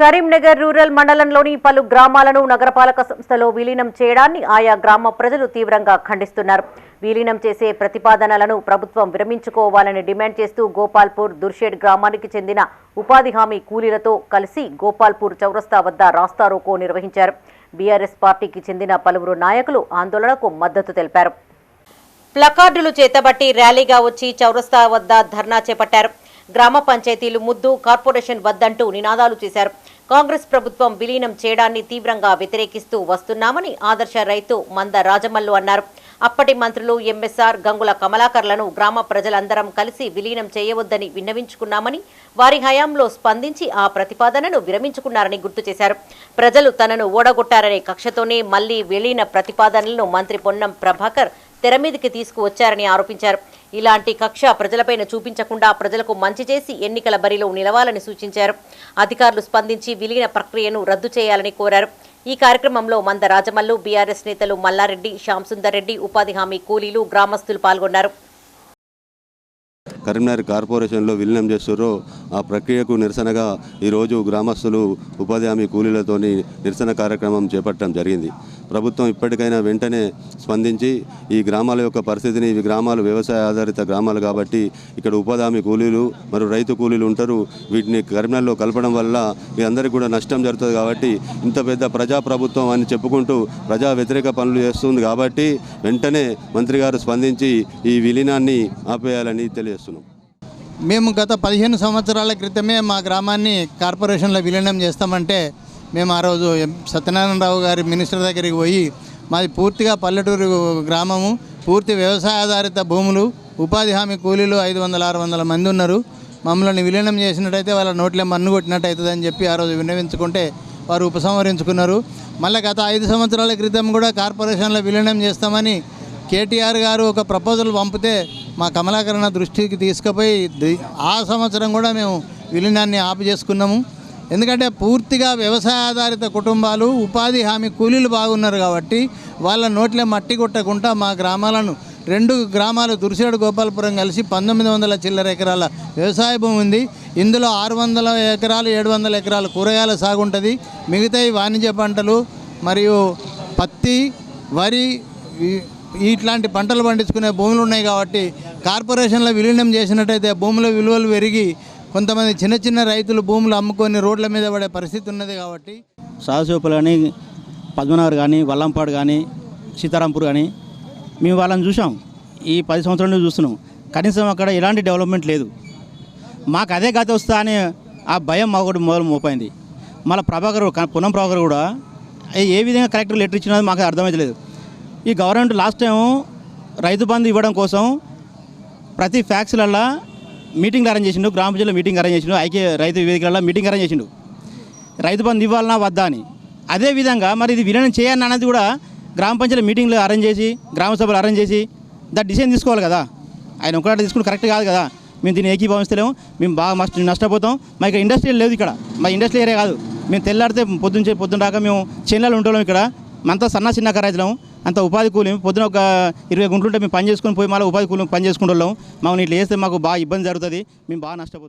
Karimnagar rural మండలంలోని పలు గ్రామాలను నగరపాలక సంస్థలో విలీనం చేయడాన్ని ఆయా గ్రామ ప్రజలు తీవ్రంగా ఖండిస్తున్నారు. విలీనం చేసే ప్రతిపాదనలను ప్రభుత్వం విరమించుకోవాలని డిమాండ్ చేస్తూ గోపాల్పూర్ దుర్షేడ్ గ్రామానికి చెందిన ఉపాధి హామీ కూలీలతో కలిసి గోపాల్పూర్ చౌరస్తా వద్ద రాస్తారోకో నిర్వహించారు. బీఆర్ఎస్ పార్టీకి చెందిన పలువురు నాయకులు ఆందోళనకు మద్దతు తెలిపారు. ప్లకార్డులు చేతబట్టి ర్యాలీగా వచ్చి చౌరస్తా వద్ద ధర్నా చేపట్టారు. గ్రామ పంచాయతీలు ముద్దు కార్పొరేషన్ వద్దంటూ నినాదాలు చేశారు. కాంగ్రెస్ ప్రభుత్వం విలీనం చేయడాన్ని తీవ్రంగా వ్యతిరేకిస్తూ వస్తున్నామని ఆదర్శ రైతు మంద రాజమల్లు అన్నారు. అప్పటి మంత్రులు ఎంఎస్ఆర్ గంగుల కమలాకర్లను గ్రామ ప్రజలందరం కలిసి విలీనం చేయవద్దని విన్నవించుకున్నామని వారి హయాంలో స్పందించి ఆ ప్రతిపాదనను విరమించుకున్నారని గుర్తు చేశారు. ప్రజలు తనను ఓడగొట్టారనే కక్షతోనే మళ్ళీ విలీన ప్రతిపాదనలను మంత్రి పొన్నం ప్రభాకర్ తెర మీదకి తీసుకువచ్చారని ఆరోపించారు. ఇలాంటి కక్ష ప్రజలపైన చూపించకుండా ప్రజలకు మంచి చేసి ఎన్నికల బరిలో నిలవాలని సూచించారు. అధికారులు స్పందించి విలీన ప్రక్రియను రద్దు చేయాలని కోరారు. ఈ కార్యక్రమంలో మంద రాజమల్లు బీఆర్ఎస్ నేతలు మల్లారెడ్డి శ్యాంసుందర్ రెడ్డి ఉపాధి హామీ కూలీలు గ్రామస్తులు పాల్గొన్నారు. కరీంనగర్ కార్పొరేషన్లో విలీనం చేస్తున్నారో ఆ ప్రక్రియకు నిరసనగా ఈరోజు గ్రామస్తులు ఉపాధి హామీ కూలీలతోని నిరసన కార్యక్రమం చేపట్టడం జరిగింది. ప్రభుత్వం ఇప్పటికైనా వెంటనే స్పందించి ఈ గ్రామాల యొక్క పరిస్థితిని ఇవి గ్రామాలు వ్యవసాయ ఆధారిత గ్రామాలు కాబట్టి ఇక్కడ ఉపాధి హామీ కూలీలు మరియు రైతు కూలీలు ఉంటారు. వీటిని కరీంనగర్లో కలపడం వల్ల మీ అందరికీ కూడా నష్టం జరుగుతుంది కాబట్టి ఇంత పెద్ద ప్రజా ప్రభుత్వం అని చెప్పుకుంటూ ప్రజా వ్యతిరేక పనులు చేస్తుంది కాబట్టి వెంటనే మంత్రి గారు స్పందించి ఈ విలీనాన్ని ఆపేయాలని తెలియజేస్తున్నాం. మేము గత పదిహేను సంవత్సరాల క్రితమే మా గ్రామాన్ని కార్పొరేషన్లో విలీనం చేస్తామంటే మేము ఆ రోజు సత్యనారాయణరావు గారి మినిస్టర్ దగ్గరికి పోయి మాది పూర్తిగా పల్లెటూరు గ్రామము పూర్తి వ్యవసాయ ఆధారిత భూములు ఉపాధి హామీ కూలీలు ఐదు వందల ఆరు వందల మంది ఉన్నారు. మమ్మల్ని విలీనం చేసినట్టయితే వాళ్ళ నోట్లే మన్ను కొట్టినట్టు అవుతుందని చెప్పి ఆ రోజు విన్నవించుకుంటే వారు ఉపసంహరించుకున్నారు. మళ్ళీ గత ఐదు సంవత్సరాల క్రితం కూడా కార్పొరేషన్లో విలీనం చేస్తామని కేటీఆర్ గారు ఒక ప్రపోజల్ పంపితే మా కమలాకరణ దృష్టికి తీసుకుపోయి ఆ సంవత్సరం కూడా మేము విలీనాన్ని ఆపు చేసుకున్నాము. ఎందుకంటే పూర్తిగా వ్యవసాయ ఆధారిత కుటుంబాలు ఉపాధి హామీ కూలీలు బాగున్నారు కాబట్టి వాళ్ళ నోట్లే మట్టి కొట్టకుండా మా గ్రామాలను రెండు గ్రామాలు దుర్సేడు గోపాలపురం కలిసి పంతొమ్మిది వందల చిల్లర ఎకరాల వ్యవసాయ భూమి ఉంది. ఇందులో ఆరు వందల ఎకరాలు ఏడు వందల ఎకరాలు కూరగాయల సాగు ఉంటుంది. మిగతాయి వాణిజ్య పంటలు మరియు పత్తి వరి ఇట్లాంటి పంటలు పండించుకునే భూములు ఉన్నాయి కాబట్టి కార్పొరేషన్లో విలీనం చేసినట్టయితే భూముల విలువలు పెరిగి కొంతమంది చిన్న చిన్న రైతులు భూములు అమ్ముకొని రోడ్ల మీద పడే పరిస్థితి ఉన్నది కాబట్టి సాధుశివపులు కానీ పద్మనగర్ కానీ వల్లంపాడు కానీ సీతారాంపూర్ కానీ మేము వాళ్ళని చూసాం. ఈ పది సంవత్సరాల నుంచి చూస్తున్నాం. కనీసం అక్కడ ఎలాంటి డెవలప్మెంట్ లేదు. మాకు అదే గత వస్తా అని ఆ భయం మా మొదలు మోపైంది. మళ్ళీ ప్రభాకర్ పునం ప్రభాకర్ కూడా ఏ- ఏ విధంగా కలెక్టర్ లెటర్ ఇచ్చినది మాకు అర్థమవుతలేదు ఈ government last time Rythu Bandhu ఇవ్వడం కోసం ప్రతి ఫ్యాక్స్లల్లో మీటింగ్లు అరేంజ్ చేసిండు. గ్రామ ప్రజల్లో మీటింగ్ అరేంజ్ చేసిండు. ఐక్య రైతు వేదికలలో మీటింగ్ అరేంజ్ చేసిండు. రైతు బంధు ఇవ్వాలన్నా వద్దా అని. అదే విధంగా మరి ఇది విలీనం చేయాలని అనేది కూడా గ్రామ పంచాయతీ మీటింగ్లు అరేంజ్ చేసి గ్రామ సభలు అరేంజ్ చేసి దాని డిసిజన్ తీసుకోవాలి కదా. ఆయన ఒకటి తీసుకుని కరెక్ట్ కాదు కదా. మేము దీన్ని ఏకీభవిస్తలేము. మేము బాగా మస్తు నష్టపోతాం. మా ఇక్కడ ఇండస్ట్రీ లేదు ఇక్కడ. మా ఇండస్ట్రీ ఏరియా కాదు. మేము తెల్లాడితే పొద్దున్న పొద్దున్న దాకా మేము చేనులలో ఉంటాం ఇక్కడ. మంతా సన్న చిన్న రైతులం. అంత ఉపాధి కూలి పొద్దున ఒక ఇరవై గుంటలుంటే మేము పని చేసుకొని పోయి మళ్ళీ ఉపాధి కూలి పని చేసుకుంటున్నాం మాకు ఇట్లా చేస్తే మాకు బాగా ఇబ్బంది జరుగుతుంది. మేము బాగా నష్టపోతాం.